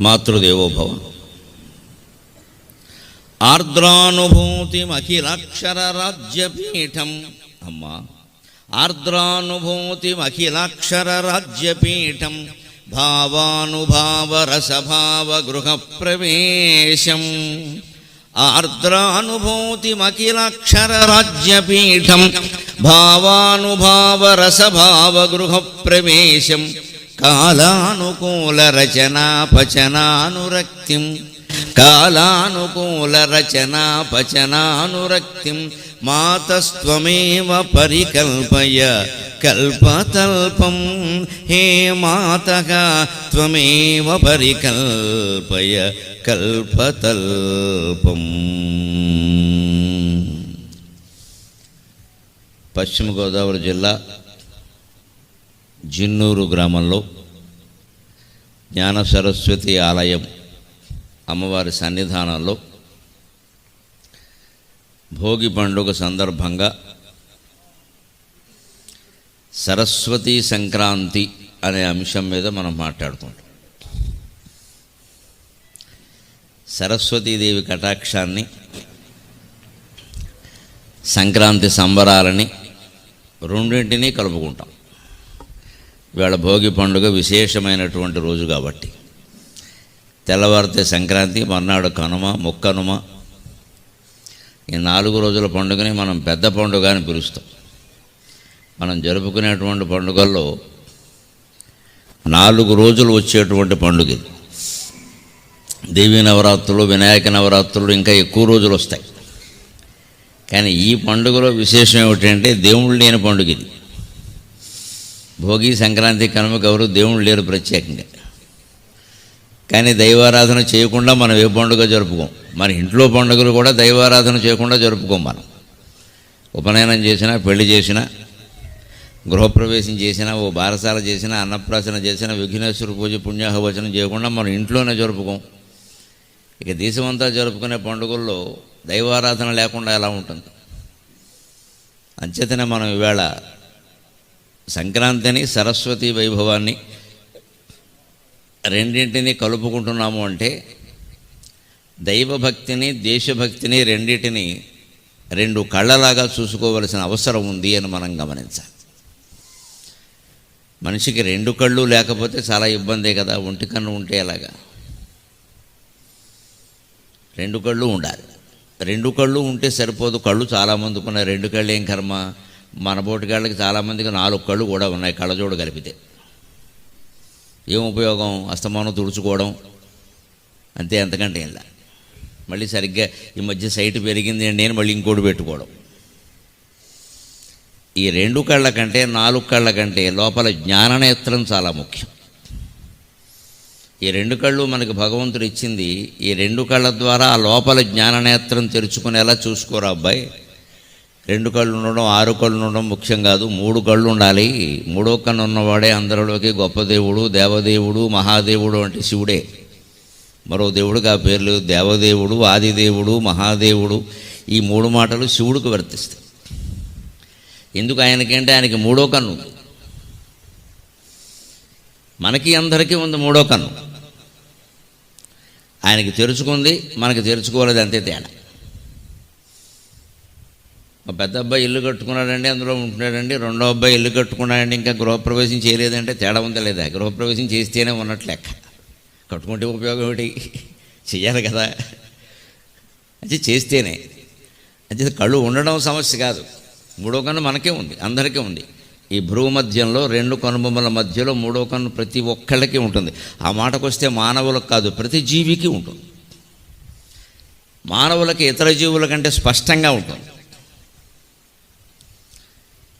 మాతృదేవోభవ. ఆర్ద్రానుభూతిమఖిలాక్షరరాజ్యపీఠం. అమ్మా. ఆర్ద్రానుభూతిమఖిలాక్షరరాజ్యపీఠం. భావానుభావరసభావగృహప్రవేశం. కాలానుకూల రచనాపచనానురక్తిం కాలానుకూల రచనాపచనానురక్తిం మాతస్త్వమేవ పరికల్పయ కల్పతల్పం. హే మాత త్వమేవ పరికల్పయ కల్పతల్పం. పశ్చిమ గోదావరి జిల్లా జిన్నూరు గ్రామంలో జ్ఞాన సరస్వతి ఆలయం అమ్మవారి సన్నిధానంలో భోగి పండుగ సందర్భంగా సరస్వతి సంక్రాంతి అనే అంశం మీద మనం మాట్లాడుకుంటాం. సరస్వతీదేవి కటాక్షాన్ని సంక్రాంతి సంబరాలని రెండింటినీ కలుపుకుంటాం. ఇవాళ భోగి పండుగ విశేషమైనటువంటి రోజు కాబట్టి. తెల్లవారితే సంక్రాంతి మర్నాడు కనుమ ముక్కనుమ. ఈ నాలుగు రోజుల పండుగని మనం పెద్ద పండుగ అని పిలుస్తాం. మనం జరుపుకునేటువంటి పండుగల్లో నాలుగు రోజులు వచ్చేటువంటి పండుగ ఇది. దేవీ నవరాత్రులు వినాయక నవరాత్రులు ఇంకా ఎక్కువ రోజులు వస్తాయి. కానీ ఈ పండుగలో విశేషం ఏమిటంటే దేవుళ్ళు లేని పండుగ ఇది. భోగి సంక్రాంతి కనుమకి ఎవరు దేవుడు లేరు ప్రత్యేకంగా. కానీ దైవారాధన చేయకుండా మనం ఏ పండుగ జరుపుకోం. మన ఇంట్లో పండుగలు కూడా దైవారాధన చేయకుండా జరుపుకోం మనం. ఉపనయనం చేసినా పెళ్ళి చేసినా గృహప్రవేశం చేసినా ఓ బారసాల చేసినా అన్నప్రాసన చేసినా విఘ్నేశ్వర పూజ పుణ్యాహవచనం చేయకుండా మనం ఇంట్లోనే జరుపుకోం. ఇక దేశమంతా జరుపుకునే పండుగల్లో దైవారాధన లేకుండా ఎలా ఉంటుంది? అంచేతనే మనం ఈవేళ సంక్రాంతిని సరస్వతి వైభవాన్ని రెండింటిని కలుపుకుంటున్నాము అంటే దైవభక్తిని దేశభక్తిని రెండింటిని రెండు కళ్ళలాగా చూసుకోవలసిన అవసరం ఉంది అని మనం గమనించాలి. మనిషికి రెండు కళ్ళు లేకపోతే చాలా ఇబ్బందే కదా ఒంటి కన్ను ఉంటే ఎలాగా? రెండు కళ్ళు ఉండాలి. రెండు కళ్ళు ఉంటే సరిపోదు కళ్ళు చాలామందికి ఉన్నాయి రెండు కళ్ళు ఏం కర్మ? మన బోటికాళ్ళకి చాలామందికి నాలుగు కళ్ళు కూడా ఉన్నాయి కళ్ళజోడు కలిపితే. ఏం ఉపయోగం? అస్తమానం తుడుచుకోవడం. అంతే ఎంతకంటే ఇలా మళ్ళీ సరిగ్గా ఈ మధ్య సైట్ పెరిగింది నేను మళ్ళీ ఇంకోటి పెట్టుకోవడం. ఈ రెండు కళ్ళ కంటే నాలుగు కళ్ళ కంటే లోపల జ్ఞాననేత్రం చాలా ముఖ్యం. ఈ రెండు కళ్ళు మనకి భగవంతుడు ఇచ్చింది ఈ రెండు కళ్ళ ద్వారా ఆ లోపల జ్ఞాననేత్రం తెరుచుకునేలా చూసుకోరా అబ్బాయి? రెండు కళ్ళు ఉండడం ఆరు కళ్ళు ఉండడం ముఖ్యం కాదు. మూడు కళ్ళు ఉండాలి. మూడో కన్ను ఉన్నవాడే అందరిలోకి గొప్ప దేవుడు దేవదేవుడు మహాదేవుడు అంటే శివుడే. మరో దేవుడికి ఆ పేర్లు దేవదేవుడు ఆదిదేవుడు మహాదేవుడు ఈ మూడు మాటలు శివుడికి వర్తిస్తాయి. ఎందుకు ఆయనకంటే ఆయనకి మూడో కన్ను మనకి అందరికీ ఉంది మూడో కన్ను. ఆయనకి తెరుచుకుంది మనకి తెరుచుకోలేదు అంతే తేడా. మా పెద్ద అబ్బాయి ఇల్లు కట్టుకున్నాడండి అందులో ఉంటున్నాడండి. రెండో అబ్బాయి ఇల్లు కట్టుకున్నాడండి ఇంకా గృహప్రవేశం చేయలేదంటే తేడా ఉందా లేదా? గృహప్రవేశం చేస్తేనే ఉన్నట్లు లెక్క. కట్టుకుంటే ఉపయోగం ఏమిటి? చేయాలి కదా. అది చేస్తేనే. అది కళ్ళు ఉండడం సమస్య కాదు. మూడో కన్ను మనకే ఉంది అందరికీ ఉంది. ఈ భ్రువ మధ్యంలో రెండు కనుబొమ్మల మధ్యలో మూడో కన్ను ప్రతి ఒక్కళ్ళకి ఉంటుంది. ఆ మాటకు వస్తే మానవులకు కాదు ప్రతి జీవికి ఉంటుంది. మానవులకి ఇతర జీవుల కంటే స్పష్టంగా ఉంటుంది.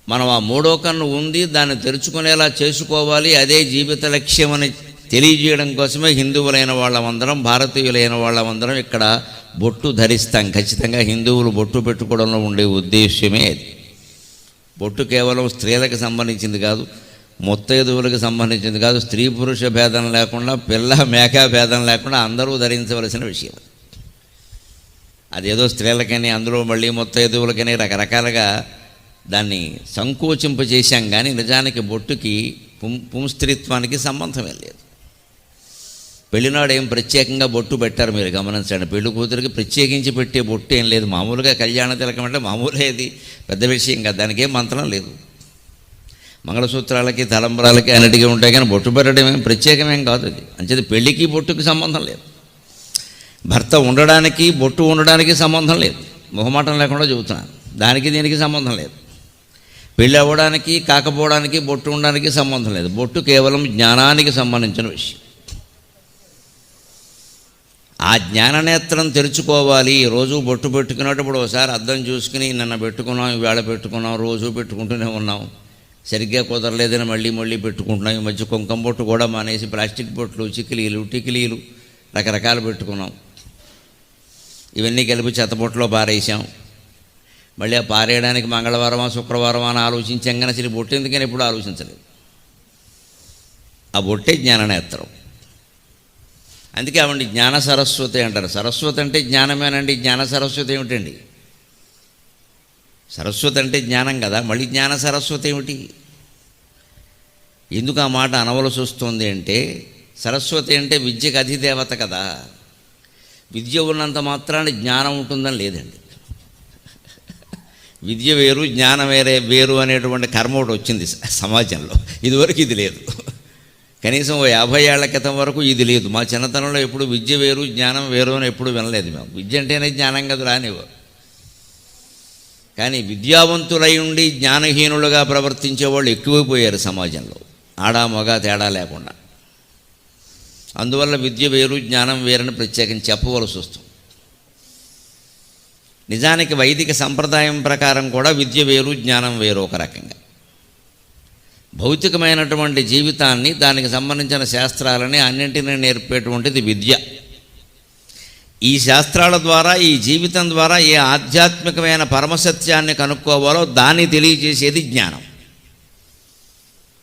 మనం ఆ మూడో కన్ను ఉంది దాన్ని తెరుచుకునేలా చేసుకోవాలి. అదే జీవిత లక్ష్యం అని తెలియజేయడం కోసమే హిందువులైన వాళ్ళమందరం భారతీయులైన వాళ్ళమందరం ఇక్కడ బొట్టు ధరిస్తాం. ఖచ్చితంగా హిందువులు బొట్టు పెట్టుకోవడంలో ఉండే ఉద్దేశ్యమే అది. బొట్టు కేవలం స్త్రీలకు సంబంధించింది కాదు ముత్తైదువులకు సంబంధించింది కాదు స్త్రీ పురుష భేదం లేకుండా పిల్ల మేక భేదం లేకుండా అందరూ ధరించవలసిన విషయం అదేదో స్త్రీలకని అందులో మళ్ళీ ముత్తైదువులకని రకరకాలుగా దాన్ని సంకోచింపజేశాం కానీ నిజానికి బొట్టుకి పుం పుంస్త్రీత్వానికి సంబంధమే లేదు. పెళ్ళినాడు ఏం ప్రత్యేకంగా బొట్టు పెట్టారు మీరు గమనించండి. పెళ్ళి కూతురికి ప్రత్యేకించి పెట్టే బొట్టు ఏం లేదు. మామూలుగా కళ్యాణ తిలకం అంటే మామూలేది పెద్ద విషయం కాదు. దానికి ఏం మంత్రం లేదు. మంగళసూత్రాలకి తలంబరాలకి అన్నిటికీ ఉంటాయి కానీ బొట్టు పెట్టడం ఏం ప్రత్యేకమేం కాదు అది. అంచేది పెళ్ళికి బొట్టుకి సంబంధం లేదు. భర్త ఉండడానికి బొట్టు ఉండడానికి సంబంధం లేదు. మొహమాటం లేకుండా చెబుతున్నాను. దానికి దీనికి సంబంధం లేదు. పెళ్ళి అవ్వడానికి కాకపోవడానికి బొట్టు ఉండడానికి సంబంధం లేదు. బొట్టు కేవలం జ్ఞానానికి సంబంధించిన విషయం. ఆ జ్ఞాననేత్రం తెరుచుకోవాలి. రోజు బొట్టు పెట్టుకునేటప్పుడు ఒకసారి అద్దం చూసుకుని నిన్న పెట్టుకున్నాం ఈవేళ పెట్టుకున్నాం రోజు పెట్టుకుంటూనే ఉన్నాం. సరిగ్గా కుదరలేదని మళ్ళీ మళ్ళీ పెట్టుకుంటున్నాం. ఈ మధ్య కుంకం బొట్టు కూడా మానేసి ప్లాస్టిక్ బొట్లు చికిలీలు టికిలీలు రకరకాలు పెట్టుకున్నాం. ఇవన్నీ కలిపి చెత్తబొట్టులో పారేసాం మళ్ళీ ఆ పారేయడానికి మంగళవారమా శుక్రవారమా అని ఆలోచించాం కానీ అసలు బొట్టు ఎందుకని ఎప్పుడు ఆలోచించలేదు. ఆ బొట్టే జ్ఞాననేత్రం. అందుకే ఆవిడ జ్ఞాన సరస్వతి అంటారు. సరస్వతి అంటే జ్ఞానమేనండి. జ్ఞాన సరస్వతి ఏమిటండి? సరస్వతి అంటే జ్ఞానం కదా. మళ్ళీ జ్ఞాన సరస్వతి ఏమిటి? ఎందుకు ఆ మాట అనవలసి వస్తుంది అంటే సరస్వతి అంటే విద్యకు అధిదేవత కదా. విద్య ఉన్నంత మాత్రాన్ని జ్ఞానం ఉంటుందని లేదండి. విద్య వేరు జ్ఞానం వేరే వేరు అనేటువంటి కర్మ ఒకటి వచ్చింది సమాజంలో. ఇదివరకు ఇది లేదు. కనీసం ఓ యాభై ఏళ్ళ క్రితం వరకు ఇది లేదు. మా చిన్నతనంలో ఎప్పుడు విద్య వేరు జ్ఞానం వేరు అని ఎప్పుడు వినలేదు మేము. విద్య అంటేనే జ్ఞానం కదా రానివ్వరు కానీ విద్యావంతులై ఉండి జ్ఞానహీనులుగా ప్రవర్తించే వాళ్ళు ఎక్కువైపోయారు సమాజంలో. ఆడా మగ తేడా లేకుండా. అందువల్ల విద్య వేరు జ్ఞానం వేరని ప్రత్యేకం చెప్పవలసి వస్తుంది. నిజానికి వైదిక సంప్రదాయం ప్రకారం కూడా విద్య వేరు జ్ఞానం వేరు ఒక రకంగా. భౌతికమైనటువంటి జీవితాన్ని దానికి సంబంధించిన శాస్త్రాలని అన్నింటినీ నేర్పేటువంటిది విద్య. ఈ శాస్త్రాల ద్వారా ఈ జీవితం ద్వారా ఏ ఆధ్యాత్మికమైన పరమసత్యాన్ని కనుక్కోవాలో దాన్ని తెలియజేసేది జ్ఞానం.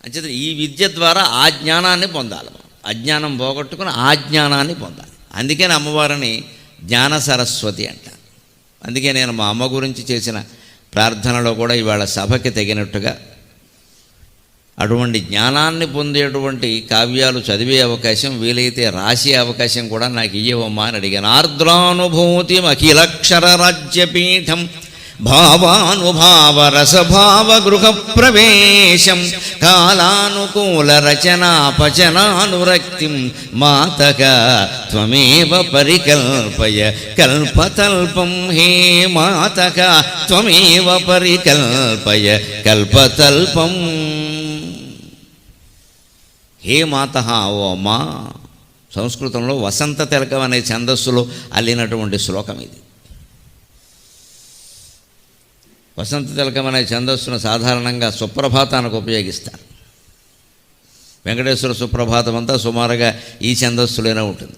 అంచేత ఈ విద్య ద్వారా ఆ జ్ఞానాన్ని పొందాలి అజ్ఞానం పోగొట్టుకుని ఆ జ్ఞానాన్ని పొందాలి. అందుకని అమ్మవారిని జ్ఞాన సరస్వతి అంటారు. అందుకే నేను మా అమ్మ గురించి చేసిన ప్రార్థనలో కూడా ఇవాళ సభకి తగినట్టుగా అటువంటి జ్ఞానాన్ని పొందేటువంటి కావ్యాలు చదివే అవకాశం వీలైతే రాసే అవకాశం కూడా నాకు ఇయ్యవమ్మా అని అడిగాను. ఆర్ద్రానుభూతి అఖిలక్షర రాజ్యపీఠం భావానుభావ రసభావ గృహ ప్రవేశం కాలానుకూల రచనాపచనానురక్తిం మాతక త్వమేవ పరికల్పయ కల్పతల్పం హే మాతక త్వమేవ పరికల్పయ కల్పతల్పం హే మాత ఓ మా సంస్కృతంలో వసంత తిలకం అనే ఛందస్సులో అల్లినటువంటి శ్లోకం ఇది. వసంత తిలకం అనే ఛందస్సును సాధారణంగా సుప్రభాతానికి ఉపయోగిస్తారు. వెంకటేశ్వర సుప్రభాతం అంతా సుమారుగా ఈ ఛందస్సులోనే ఉంటుంది.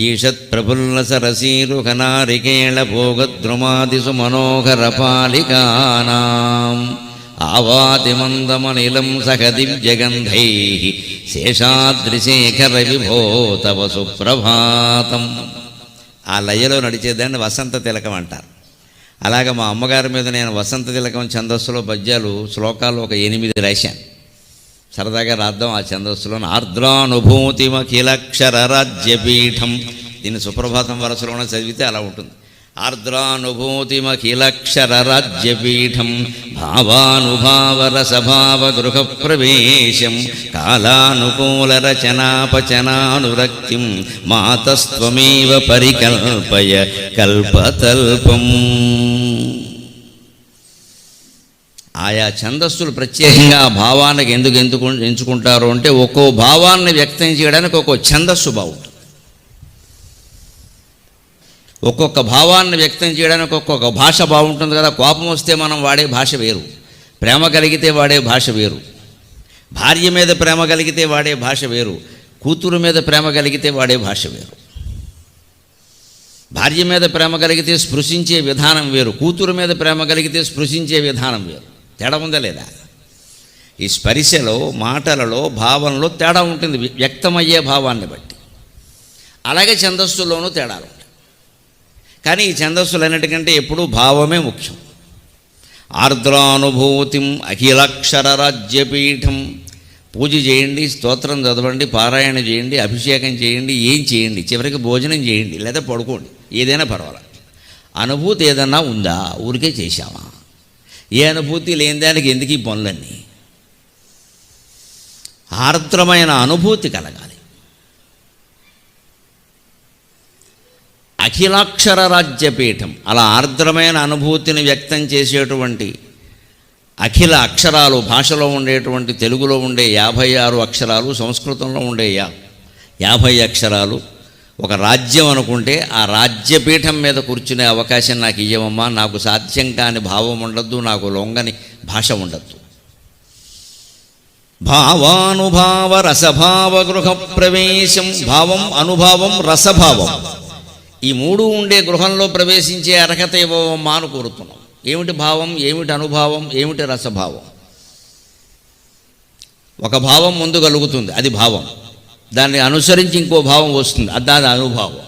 ఈషత్ ప్రఫుల్ల సరసీరు కనారికేళ భోగద్రుమాదిసు మనోహర పాలికానాం. ఆవాతిమందమనిలం సహ దివ్యగంధై. శేషాద్రిశేఖర విభో తవ సుప్రభాతం. ఆ లయలో నడిచేదాన్ని వసంత తిలకం అంటారు. అలాగ మా అమ్మగారి మీద నేను వసంత తిలకం ఛందస్సులో పద్యాలు శ్లోకాలు ఒక ఎనిమిది రాశాను. సరదాగా రాద్దాం ఆ ఛందస్సులో ఆర్ద్రానుభూతిమఖిలక్షర రాజ్యపీఠం దీన్ని సుప్రభాతం వరసలోనే చదివితే అలా ఉంటుంది. ఆర్ద్రానుభూతిమఖిలక్షర రాజ్యపీఠం భావానుభావ ప్రవేశం కాలానుకూల రచనాపచనానురక్తిం మాతస్త్వమేవ పరికల్పయ కల్పతల్పం. ఆయా ఛందస్సులు ప్రత్యేకంగా భావానికి ఎందుకు ఎందుకు ఎంచుకుంటారు అంటే ఒక్కో భావాన్ని వ్యక్తం చేయడానికి ఒక్కో ఛందస్సు బావు. ఒక్కొక్క భావాన్ని వ్యక్తం చేయడానికి ఒక్కొక్క భాష బాగుంటుంది కదా. కోపం వస్తే మనం వాడే భాష వేరు. ప్రేమ కలిగితే వాడే భాష వేరు. భార్య మీద ప్రేమ కలిగితే వాడే భాష వేరు. కూతురు మీద ప్రేమ కలిగితే వాడే భాష వేరు. భార్య మీద ప్రేమ కలిగితే స్పృశించే విధానం వేరు. కూతురు మీద ప్రేమ కలిగితే స్పృశించే విధానం వేరు. తేడా ఉందా లేదా? ఈ స్పరిశలో మాటలలో భావంలో తేడా ఉంటుంది. వ్యక్తమయ్యే భావాన్ని బట్టి. అలాగే ఛందస్సులోనూ తేడాలు ఉంటాయి. కానీ ఈ ఛందస్సులన్నిటికంటే ఎప్పుడూ భావమే ముఖ్యం. ఆర్ద్రానుభూతిం అఖిలక్షర రాజ్యపీఠం. పూజ చేయండి స్తోత్రం చదవండి పారాయణ చేయండి అభిషేకం చేయండి ఏం చేయండి చివరికి భోజనం చేయండి లేదా పడుకోండి ఏదైనా పర్వాలేదు అనుభూతి ఏదన్నా ఉందా? ఊరికే చేశామా? ఏ అనుభూతి లేని దానికి ఎందుకు ఈ పనులన్నీ? ఆర్ద్రమైన అనుభూతి కలగాలి. అఖిలాక్షర రాజ్యపీఠం అలా ఆర్ద్రమైన అనుభూతిని వ్యక్తం చేసేటువంటి అఖిల అక్షరాలు భాషలో ఉండేటువంటి తెలుగులో ఉండే యాభై ఆరు అక్షరాలు సంస్కృతంలో ఉండే యా యాభై అక్షరాలు. ఒక రాజ్యం అనుకుంటే ఆ రాజ్యపీఠం మీద కూర్చునే అవకాశం నాకు ఇవ్వమమ్మా నాకు సాధ్యం కాని భావం ఉండద్దు నాకు లొంగని భాష ఉండద్దు. భావానుభావ రసభావ గృహ ప్రవేశం భావం అనుభావం రసభావం. ఈ మూడు ఉండే గృహంలో ప్రవేశించే అర్హత ఇవ్వమమ్మా అని కోరుతున్నాం. ఏమిటి భావం ఏమిటి అనుభావం ఏమిటి రసభావం? ఒక భావం ముందు కలుగుతుంది అది భావం. దాన్ని అనుసరించి ఇంకో భావం వస్తుంది అది దాని అనుభావం.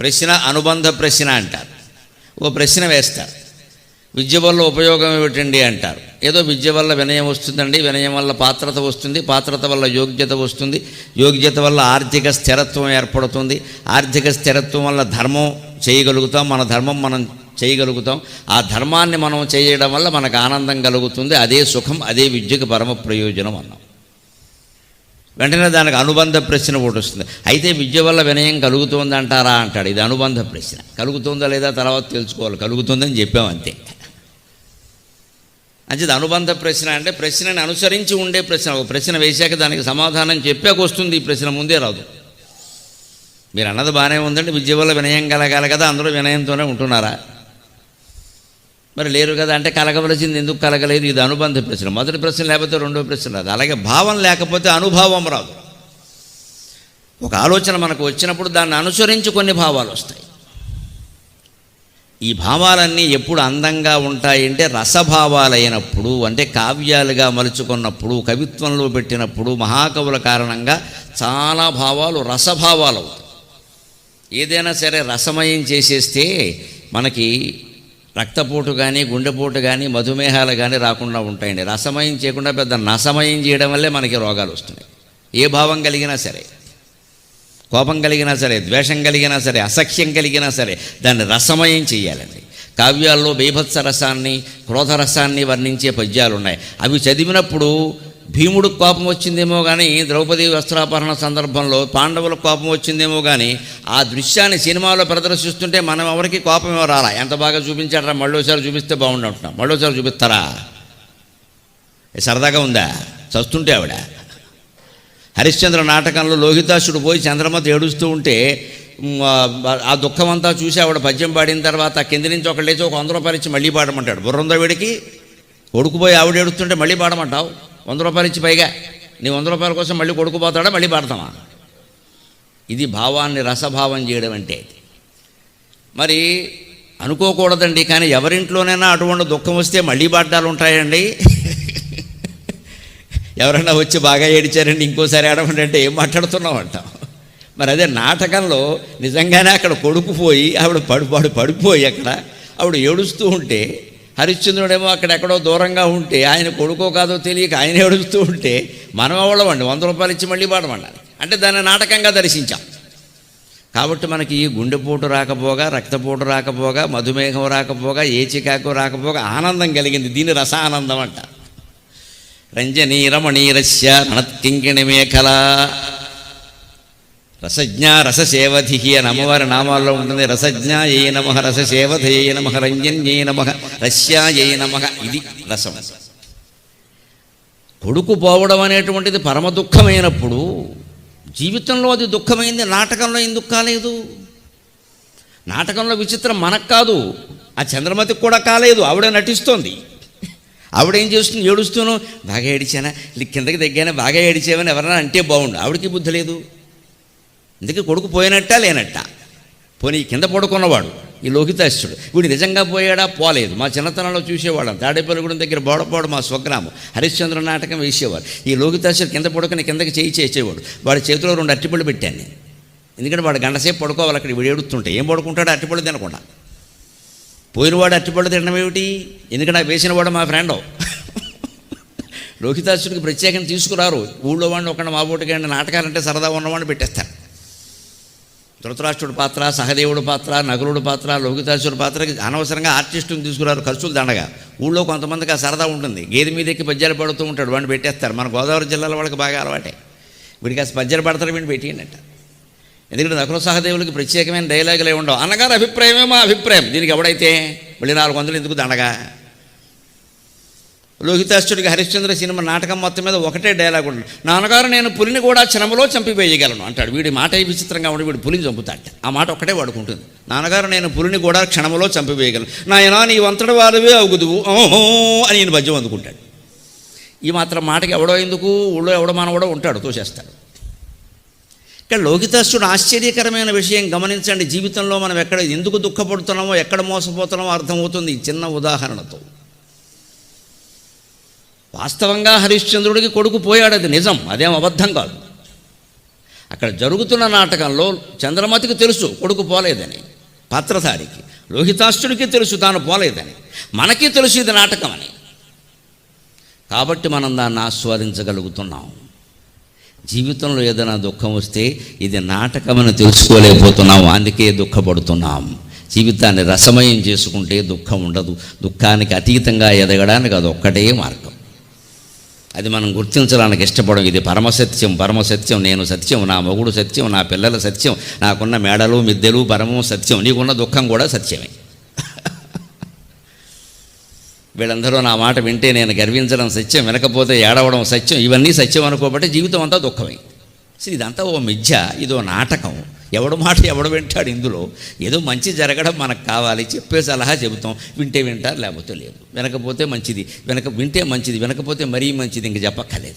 ప్రశ్న అనుబంధ ప్రశ్న అంటారు. ఓ ప్రశ్న వేస్తారు. విద్య వల్ల ఉపయోగం ఏమిటండి అంటారు. ఏదో విద్య వల్ల వినయం వస్తుందండి వినయం వల్ల పాత్రత వస్తుంది పాత్రత వల్ల యోగ్యత వస్తుంది యోగ్యత వల్ల ఆర్థిక స్థిరత్వం ఏర్పడుతుంది ఆర్థిక స్థిరత్వం వల్ల ధర్మం చేయగలుగుతాం మన ధర్మం మనం చేయగలుగుతాం. ఆ ధర్మాన్ని మనం చేయడం వల్ల మనకు ఆనందం కలుగుతుంది అదే సుఖం అదే విద్యకు పరమ ప్రయోజనం అన్నాం. వెంటనే దానికి అనుబంధ ప్రశ్న ఒకటి వస్తుంది. అయితే విద్య వల్ల వినయం కలుగుతుంది అంటారా అంటాడు. ఇది అనుబంధ ప్రశ్న. కలుగుతుందా లేదా తర్వాత తెలుసుకోవాలి. కలుగుతుందని చెప్పాం అంతే. అంచేది అనుబంధ ప్రశ్న. అంటే ప్రశ్నని అనుసరించి ఉండే ప్రశ్న. ఒక ప్రశ్న వేశాక దానికి సమాధానం చెప్పాక వస్తుంది ఈ ప్రశ్న ముందే రాదు. మీరు అన్నది బాగానే ఉందండి. విద్య వల్ల వినయం కలగాలి కదా. అందరూ వినయంతోనే ఉంటున్నారా? మరి లేరు కదా. అంటే కలగవలసింది ఎందుకు కలగలేదు? ఇది అనుబంధ ప్రశ్న. మొదటి ప్రశ్న లేకపోతే రెండో ప్రశ్న రాదు. అలాగే భావం లేకపోతే అనుభావం రాదు. ఒక ఆలోచన మనకు వచ్చినప్పుడు దాన్ని అనుసరించి కొన్ని భావాలు వస్తాయి. ఈ భావాలన్నీ ఎప్పుడు అందంగా ఉంటాయంటే రసభావాలైనప్పుడు అంటే కావ్యాలుగా మలుచుకున్నప్పుడు కవిత్వంలో పెట్టినప్పుడు మహాకవుల కారణంగా చాలా భావాలు రసభావాలు అవుతాయి ఏదైనా సరే రసమయం చేసేస్తే మనకి రక్తపోటు కానీ గుండెపోటు కానీ మధుమేహాలు కానీ రాకుండా ఉంటాయండి. రసమయం చేయకుండా పెద్ద నసమయం చేయడం వల్లే మనకి రోగాలు వస్తున్నాయి. ఏ భావం కలిగినా సరే. కోపం కలిగినా సరే ద్వేషం కలిగినా సరే అసఖ్యం కలిగినా సరే దాన్ని రసమయం చేయాలండి. కావ్యాల్లో బీభత్స రసాన్ని క్రోధరసాన్ని వర్ణించే పద్యాలు ఉన్నాయి అవి చదివినప్పుడు భీముడికి కోపం వచ్చిందేమో కానీ ద్రౌపది వస్త్రాపహరణ సందర్భంలో పాండవులకు కోపం వచ్చిందేమో కానీ ఆ దృశ్యాన్ని సినిమాలో ప్రదర్శిస్తుంటే మనం ఎవరికి కోపం రాలా? ఎంత బాగా చూపించారా మళ్ళోసారి చూపిస్తే బాగుండంటున్నాం మళ్ళోసారి చూపిస్తారా? సరదాగా ఉందా? చస్తుంటే ఆవిడ. హరిశ్చంద్ర నాటకంలో లోహితాసుడు పోయి చంద్రమత ఏడుస్తూ ఉంటే ఆ- దుఃఖం అంతా చూసి ఆవిడ పద్యం పాడిన తర్వాత కింది నుంచి ఒకళ్ళు లేచి ఒక వంద రూపాయలు ఇచ్చి మళ్ళీ పాడమంటాడు. బుర్రందో వీడికి? కొడుకుపోయి ఆవిడ ఏడుస్తుంటే మళ్ళీ పాడమంటావు? వంద రూపాయలు ఇచ్చి పైగా. నీ వంద రూపాయల కోసం మళ్ళీ కొడుకుపోతాడా మళ్ళీ పాడతామా? ఇది భావాన్ని రసభావం చేయడం అంటే మరి అనుకోకూడదండి కానీ ఎవరింట్లోనైనా అటువంటి దుఃఖం వస్తే మళ్ళీ పాడ్డాలు ఉంటాయండి? ఎవరైనా వచ్చి బాగా ఏడిచారండి ఇంకోసారి ఏడమండి అంటే ఏం మాట్లాడుతున్నావు అంటాం మరి అదే నాటకంలో నిజంగానే అక్కడ కొడుకుపోయి ఆవిడ పడిపాడు పడిపోయి అక్కడ ఆవిడ ఏడుస్తూ ఉంటే హరిశ్చంద్రుడేమో అక్కడెక్కడో దూరంగా ఉంటే ఆయన కొడుకో కాదో తెలియక ఆయన ఏడుస్తూ ఉంటే మనం అవ్వడమండి వంద రూపాయలు ఇచ్చి మళ్ళీ పాడమండాలి. అంటే దాన్ని నాటకంగా దర్శించాం. కాబట్టి మనకి ఈ గుండెపోటు రాకపోగా రక్తపోటు రాకపోగా మధుమేహం రాకపోగా ఏ చికాకు రాకపోగా ఆనందం కలిగింది. దీని రసానందం అంటారు. రంజనీ రమణీరస్య రణత్కింకిణి మేఖల రసజ్ఞ రససేవధి అని అమ్మవారి నామాల్లో ఉంటుంది రసజ్ఞ ఏ నమ రససేవధే నమ రంజన్యే నమ రస్యాయే నమ ఇది రసం కొడుకు పోవడం అనేటువంటిది పరమ దుఃఖమైనప్పుడు జీవితంలో అది దుఃఖమైంది నాటకంలో ఎందుకు కాలేదు నాటకంలో విచిత్రం మనకు కాదు ఆ చంద్రమతికి కూడా కాలేదు ఆవిడ నటిస్తోంది. ఆవిడ ఏం చేస్తుంది? ఏడుస్తూను బాగా ఏడిచానా? కిందకి దగ్గర బాగా ఏడిచావని ఎవరైనా అంటే బాగుండు. ఆవిడకి బుద్ధి లేదు. అందుకే కొడుకు పోయినట్టా లేనట్టా? పోనీ కింద పడుకున్నవాడు ఈ లోకితాశ్యుడు వీడు నిజంగా పోయాడా? పోలేదు. మా చిన్నతనంలో చూసేవాళ్ళం. తాడేపల్లిగూడెం దగ్గర బోడపోడు మా స్వగ్రామం. హరిశ్చంద్ర నాటకం వేసేవారు. ఈ లోకితాశ్యుడు కింద పడుకుని కిందకి చేయి చేసేవాడు. వాడి చేతిలో రెండు అట్టిపళ్ళు పెట్టాను ఎందుకంటే వాడు గంటసేపు పడుకోవాలి అక్కడ వీడు ఏడుస్తుంటే. ఏం పడుకుంటాడు? అట్టిపళ్ళు తినకుండా. పోయినవాడు అట్టిపళ్ళు తినడం ఏమిటి? ఎందుకంటే నాకు వేసినవాడు మా ఫ్రెండ్? లోహితాసుడికి ప్రత్యేకంగా తీసుకురారు. ఊళ్ళో వాడిని ఒకటి మా బోటికి నాటకాలంటే సరదా ఉన్నవాడిని పెట్టేస్తారు. ధృతరాష్ట్రుడి పాత్ర సహదేవుడి పాత్ర నకులుడి పాత్ర లోకితాసుడి పాత్రకి అనవసరంగా ఆర్టిస్టుని తీసుకురారు ఖర్చులు దండగా. ఊళ్ళో కొంతమందికి ఆ సరదా ఉంటుంది. గేదె మీద ఎక్కి పద్యాలు పడుతూ ఉంటాడు. వాడిని పెట్టేస్తారు. మన గోదావరి జిల్లాలో వాళ్ళకి బాగా అలవాటే. వీడికి ఆ పద్యాలు పడతారు వీడిని పెట్టియండి ఎందుకంటే నకుల సహదేవులకి ప్రత్యేకమైన డైలాగులు ఏమి ఉండవు. అన్నగారు అభిప్రాయమే మా అభిప్రాయం. దీనికి ఎవడైతే మళ్ళీ నాలుగు వందలు ఎందుకు దండగా? లోహితాశ్చుడికి హరిశ్చంద్ర సినిమా నాటకం మొత్తం మీద ఒకటే డైలాగ్ ఉంటుంది. నాన్నగారు నేను పులిని కూడా క్షణంలో చంపివేయగలను అంటాడు. వీడి మాట ఏ విచిత్రంగా ఉండి వీడు పులిని చంపుతాడు. ఆ మాట ఒకటే వాడుకుంటుంది. నాన్నగారు నేను పులిని కూడా క్షణంలో చంపివేయగలను. నాయనా నీ వంతటి వాళ్ళవే అవుగుదువు. ఓహో అని ఈయన భజ్యం అందుకుంటాడు. ఈ మాత్రం మాటకి ఎవడో ఎందుకు? ఊళ్ళో ఎవడో మనవడో ఉంటాడు తోసేస్తాడు. ఇక్కడ లోకితాస్తుడు ఆశ్చర్యకరమైన విషయం గమనించండి. జీవితంలో మనం ఎక్కడ ఎందుకు దుఃఖపడుతున్నామో ఎక్కడ మోసపోతున్నామో అర్థమవుతుంది ఈ చిన్న ఉదాహరణతో. వాస్తవంగా హరిశ్చంద్రుడికి కొడుకు పోయాడు అది నిజం అదేం అబద్ధం కాదు. అక్కడ జరుగుతున్న నాటకంలో చంద్రమతికి తెలుసు కొడుకు పోలేదని. పాత్రధారికి లోహితాస్తుడికి తెలుసు తాను పోలేదని. మనకి తెలుసు ఇది నాటకం అని కాబట్టి మనం దాన్ని ఆస్వాదించగలుగుతున్నాం. జీవితంలో ఏదైనా దుఃఖం వస్తే ఇది నాటకమని తెలుసుకోలేకపోతున్నాం. అందుకే దుఃఖపడుతున్నాం. జీవితాన్ని రసమయం చేసుకుంటే దుఃఖం ఉండదు. దుఃఖానికి అతీతంగా ఎదగడానికి అది ఒక్కటే మార్గం. అది మనం గుర్తించడానికి ఇష్టపడం. ఇది పరమసత్యం పరమసత్యం నేను సత్యం నా మొగుడు సత్యం నా పిల్లల సత్యం నాకున్న మేడలు మిద్దెలు పరమం సత్యం నీకున్న దుఃఖం కూడా సత్యమే. వీళ్ళందరూ నా మాట వింటే నేను గర్వించడం సత్యం వినకపోతే ఏడవడం సత్యం. ఇవన్నీ సత్యం అనుకోబట్టే జీవితం అంతా దుఃఖమే. సో ఇదంతా ఓ మిథ్య ఇదో నాటకం. ఎవడు మాట ఎవడు వింటాడు ఇందులో? ఏదో మంచి జరగడం మనకు కావాలి చెప్పే సలహా చెబుతాం. వింటే వింటారు లేకపోతే లేదు. వినకపోతే మంచిది వినక వింటే మంచిది వినకపోతే మరీ మంచిది ఇంక చెప్పక్కర్లేదు.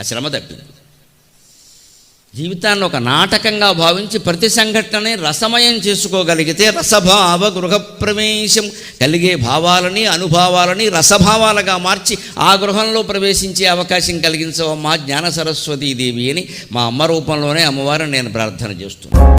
ఆ శ్రమ తప్పింది. జీవితాన్ని ఒక నాటకంగా భావించి ప్రతి సంఘటనని రసమయం చేసుకోగలిగితే రసభావ గృహప్రవేశం కలిగే భావాలని అనుభవాలని రసభావాలుగా మార్చి ఆ గృహంలో ప్రవేశించే అవకాశం కలిగించవమ్మా జ్ఞాన సరస్వతీ దేవి అని మా అమ్మ రూపంలోనే అమ్మవారిని నేను ప్రార్థన చేస్తున్నాను.